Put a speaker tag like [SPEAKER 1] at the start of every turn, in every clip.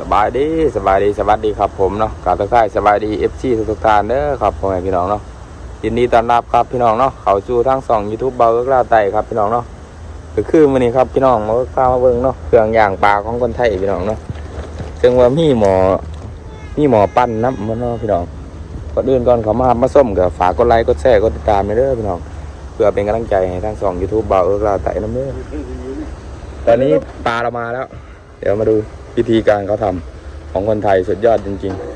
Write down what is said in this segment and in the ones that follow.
[SPEAKER 1] สบายดีสบายดีสวัสดีครับผมเนาะกาบทักทายสบายดีเอฟซีทุกๆท่านเด้อครับพ่อแม่พี่น้องเนาะยินดีต้อนรับครับพี่น้องเนาะเขาจูทั้งสองยูทูบเบาเอิกลาไตครับพี่น้องเนาะก็คือวันนี้ครับพี่น้องมาพามาเบิ่งเนาะเครื่องย่างปลาของคนไทยพี่น้องเนาะซึ่งว่ามีหมอมีหมอปั้นน้ำมันเนาะพี่น้องก่อนอื่นก่อนเขามามาส้มกับฝากกดไลค์กดแชร์กดติดตามไปเด้อพี่น้องเพื่อเป็นกำลังใจให้ทั้งสองยูทูบเบาเอิกลาไตน้ำเด้อตอนนี้ปลาเรามาแล้ว เดี๋ยวมาดู วิธีการเขาทำของคนไทยสุดยอดจริง ๆ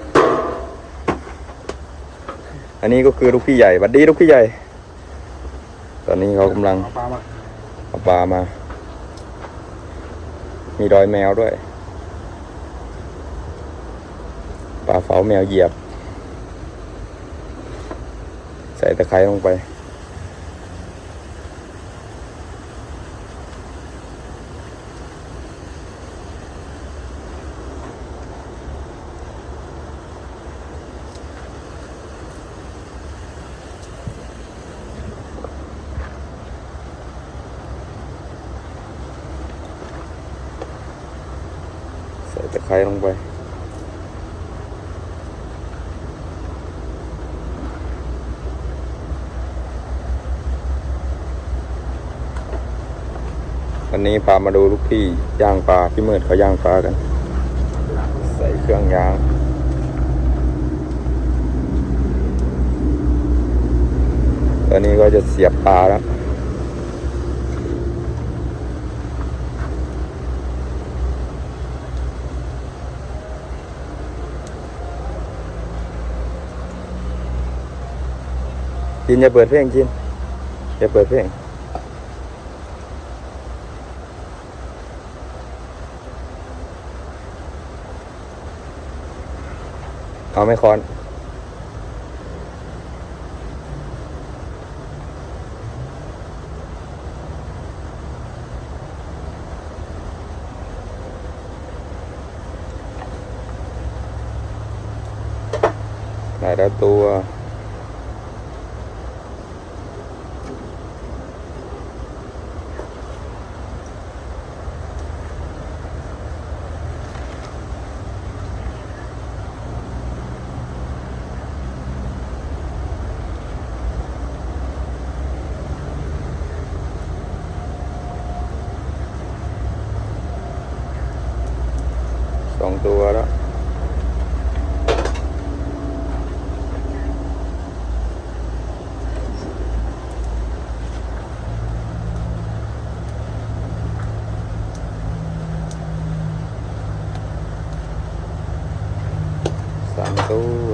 [SPEAKER 1] อันนี้ก็คือลูกพี่ใหญ่บัดดีลูกพี่ใหญ่ ตอนนี้เขากำลัง
[SPEAKER 2] เอาปลามา
[SPEAKER 1] เอาปลามา มีรอยแมวด้วยปลาเฝ้าแมวเหยียบ ใส่ตะไคร้ลงไป ตะไคร้ลงไป วันนี้พามาดูลูกพี่ย่างปลาพี่เมืดเขาย่างปลากัน ใส่เครื่องย่างตอนนี้ก็จะเสียบปลาแล้ว จินอย่าเปิดเพลงจินอย่าเปิดเพลงเอาไม่คอนได้แล้วตัว ส องตัวแล้วสามตัว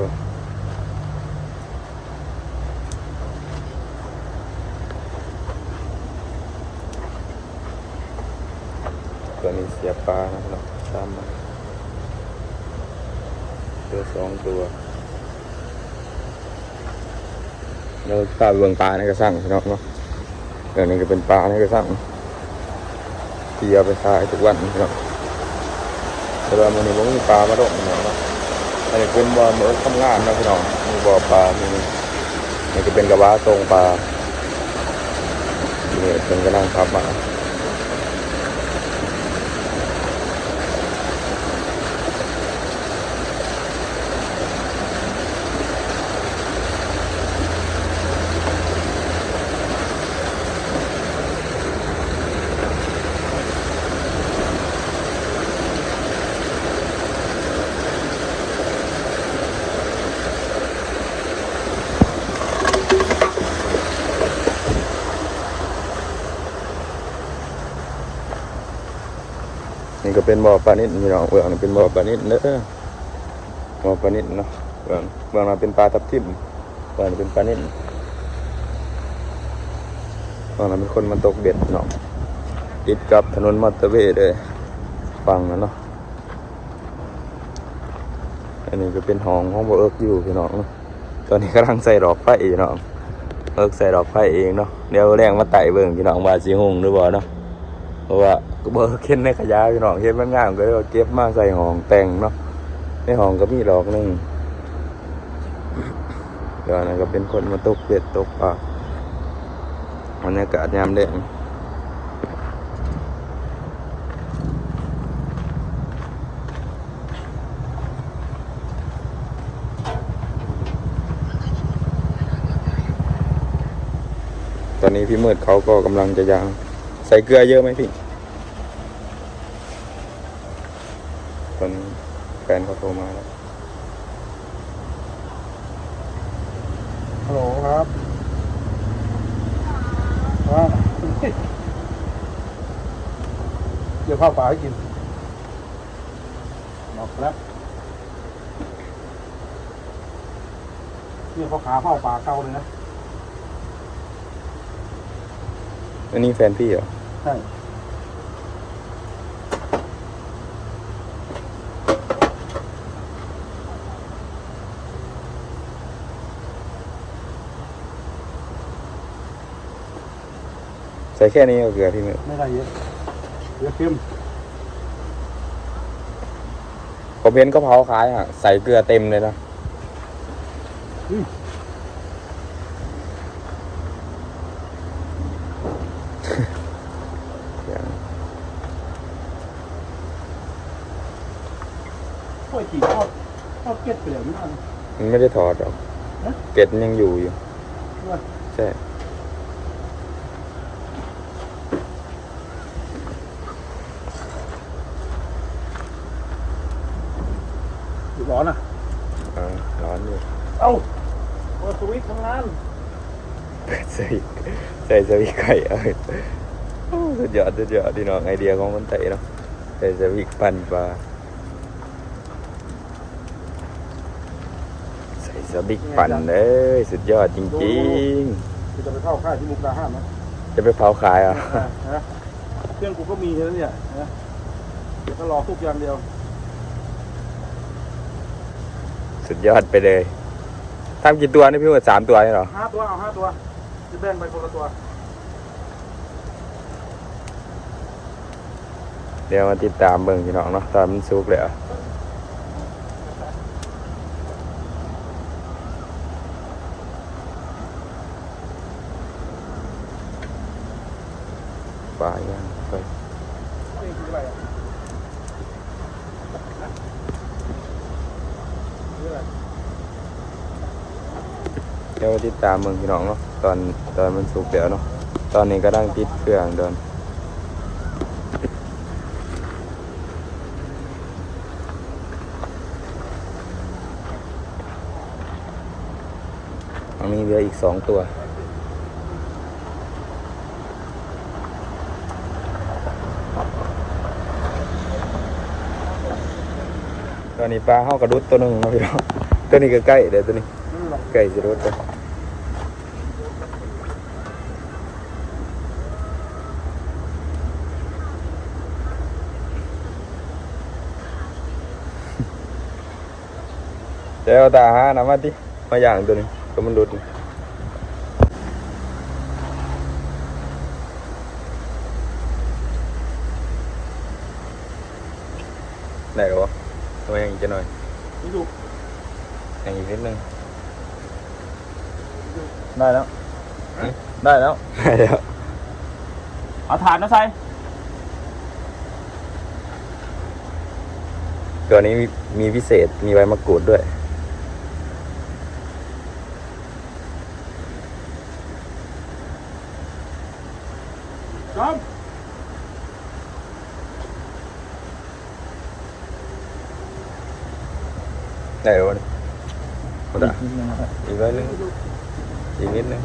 [SPEAKER 1] ตัวนี้เสียปลานะครับตามมา ตัวสองตัวแล้วปลาเบืองปลาในกระสังพี่น้องเนาะเดี๋ยวนี้ก็เป็นปลาในกระสังที่เอาไปขายทุกวันพี่น้องแต่ว่ามันนี้ผมมีปลามาดกพี่น้องเนาะอันนี้เป็นบ่อเหมือนทำงานนะพี่น้องมีบ่อปลามีนี่ก็เป็นกระบะตรงปลาเนี่ยเป็นกำลังขับมา นี่ก็เป็นบ่อปลานิดพี่น้องเบื้องนี่เป็นบ่อปลานิดเนอะบ่อปลานิดเนาะเบื้องเบื้องเราเป็นปลาทับทิมเบื้องนี่เป็นปลานิดเบื้องเราเป็นคนมาตกเบ็ดพี่น้องติดกับถนนมอเตอร์เวย์เลยฟังนะเนาะอันนี้ก็เป็นห้องห้องบ่เอิกอยู่พี่น้องเนาะตอนนี้กำลังใส่ดอกไฟพี่น้องเอิกใส่ดอกไฟเองเนาะเดี๋ยวแรงมาไต่เบิ่งพี่น้องว่าสิหงหรือบ่เนาะเพราะว่า เบอร์เข็นในขยะพี่น้องเห็นมันง่ายก็เลยเก็บมาใส่ห่องแต่งเนาะในห่องก็มีดอกนึ่งเดี๋ยวนะก็เป็นคนมาตกเป็ดตกปลาบรรยากาศยามแดงตอนนี้พี่เมิดเขาก็กำลังจะยาง ใส่เกลือเยอะไหมพี่ นเขาโทรมาแล้ว
[SPEAKER 2] ฮัลโหลครับว่าเดี๋ยวข้าวปลาให้กินบอกแล้วเนี่ยเขาขาข้าวปลาเก่าเลยนะ
[SPEAKER 1] อันนี้แฟนพี่เหรอ
[SPEAKER 2] ใช่
[SPEAKER 1] ส่แค่นี้ก็เกลือพี่มืด
[SPEAKER 2] ไม่ได้เยอะเยอะเค็ม
[SPEAKER 1] ผมเห็นกะเพราขายอะ ใส่เกลือเต็มเลยนะ
[SPEAKER 2] กล้วยจีบทอดทอดเก็ดเปลือกนี่อัน
[SPEAKER 1] มันไม่ได้ถอดหรอก
[SPEAKER 2] ฮะ
[SPEAKER 1] เกล็ดมันยังอยู่อยู่
[SPEAKER 2] ว่า
[SPEAKER 1] ใช่
[SPEAKER 2] ร้อนอะ
[SPEAKER 1] อ่าร้อนอยู่
[SPEAKER 2] เอ้าเปิดสวิตช์ทำงาน
[SPEAKER 1] ใส่ใส่สวิกไก่เอ้ยโอ้สุดยอดสุดยอดที่น้องไอเดียของคนไทยเนาะใส่สวิกปั่นปลาใส่สวิกปั่นเลยสุดยอดจริง
[SPEAKER 2] คือจะไปเข้าค่ายที่มุกดาหารนะ
[SPEAKER 1] ๆจะไปเผาขายอะ
[SPEAKER 2] นะเครื่องกูก็มีแล้วเนี่ยนะเดี๋ยวก็รอทุกอย่างเดียว
[SPEAKER 1] สุดยอดไปเลยทำกี่ตัวนี่พี่ว่าสามตัวนี่เหรอ
[SPEAKER 2] ห้าตัวเอาห้าตัวจะแบ่งไปคนละตัว
[SPEAKER 1] เดี๋ยวมาติดตามเบิ่งพี่น้องเนาะตอนมันสุกเลยอะปลาย่างไป
[SPEAKER 2] นี่คืออะไรอะนี่อะไร
[SPEAKER 1] เดี๋ยวมาติดตามเบิ่งพี่น้องเนาะตอนตอนมันสุกเดี๋ยวเนาะตอนนี้ก็ดังติดเครื่องเดินอันนี้เหลืออีกสองตัวตอนนี้ปลาเข้ากระดุดตัวหนึ่งนะพี่น้องตัวนี้ก็ใกล้เดี๋ยวตัวนี้
[SPEAKER 2] นี่หรอก
[SPEAKER 1] ไก่จะรุดไป ดี๋ยวเอาตาหานะมาดิมาอย่างตัวนี้ก็มันรุดนี่ได้หรอวะทำไมยังอีกจะหน่อย
[SPEAKER 2] นี่ดู
[SPEAKER 1] ยังอีกนิดนึง
[SPEAKER 2] ได้แล้ว ได้แล้ว
[SPEAKER 1] ได้แล้ว
[SPEAKER 2] เอาถาดนะไซ
[SPEAKER 1] ตัวนี้มีมีพิเศษมีใบมะกรูดด้วย
[SPEAKER 2] จอม
[SPEAKER 1] ได้แล้ววะนี่หมดอะอีกใบนึงอีกนิดนึง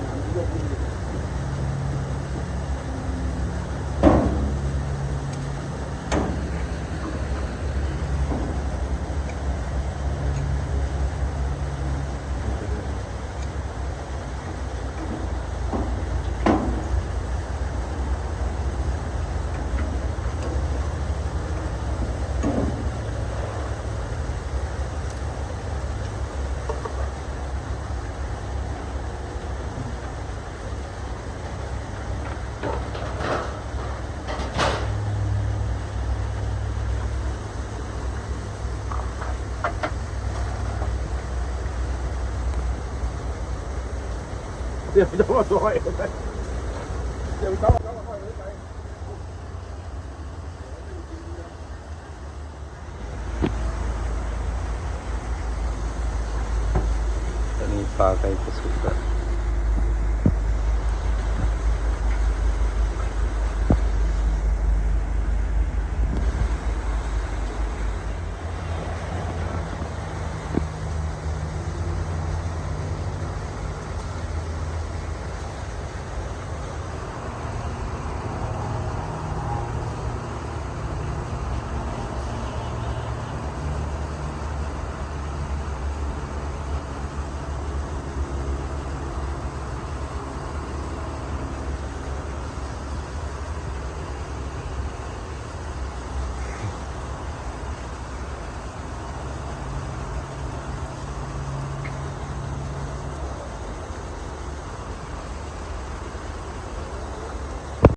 [SPEAKER 2] เดี๋ยวจะมาซอยเดี๋ยวเข